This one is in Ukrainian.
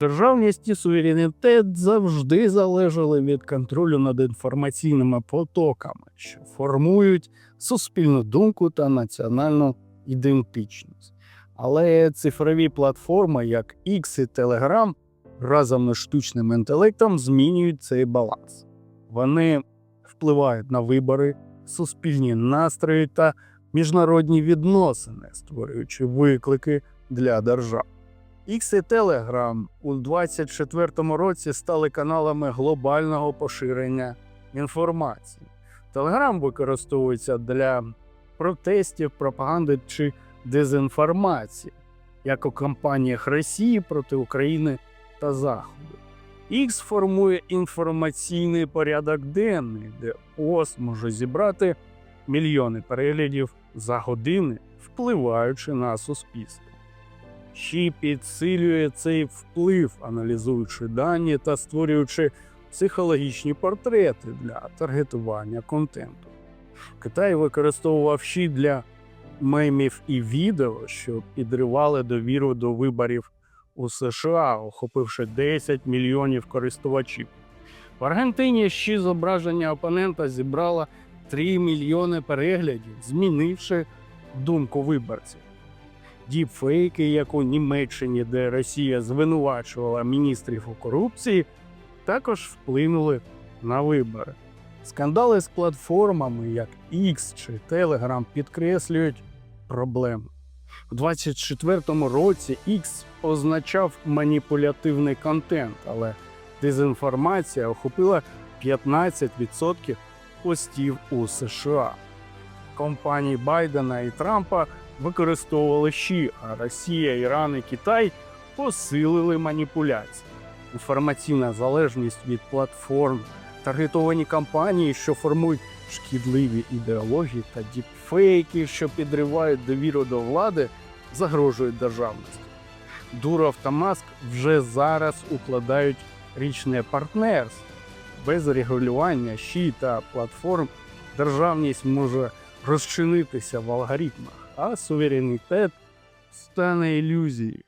Державність і суверенітет завжди залежали від контролю над інформаційними потоками, що формують суспільну думку та національну ідентичність. Але цифрові платформи, як X і Telegram, разом із штучним інтелектом змінюють цей баланс. Вони впливають на вибори, суспільні настрої та міжнародні відносини, створюючи виклики для держав. X і Telegram у 2024 році стали каналами глобального поширення інформації. Telegram використовується для протестів, пропаганди чи дезінформації, як у кампаніях Росії проти України та Заходу. X формує інформаційний порядок денний, де ОС може зібрати мільйони переглядів за години, впливаючи на суспільство. Й підсилює цей вплив, аналізуючи дані та створюючи психологічні портрети для таргетування контенту. Китай використовував щі для мемів і відео, що підривали довіру до виборів у США, охопивши 10 мільйонів користувачів. В Аргентині ще зображення опонента зібрало 3 мільйони переглядів, змінивши думку виборців. Діпфейки, як у Німеччині, де Росія звинувачувала міністрів у корупції, також вплинули на вибори. Скандали з платформами, як X чи Telegram, підкреслюють проблему. У 2024 році X означав маніпулятивний контент, але дезінформація охопила 15% постів у США. Компанії Байдена і Трампа використовували щі, а Росія, Іран і Китай посилили маніпуляції. Інформаційна залежність від платформ, таргетовані кампанії, що формують шкідливі ідеології та діпфейки, що підривають довіру до влади, загрожують державності. Дуров та Маск вже зараз укладають річне партнерство. Без регулювання щі та платформ державність може розчинитися в алгоритмах, а суверенітет стане ілюзією.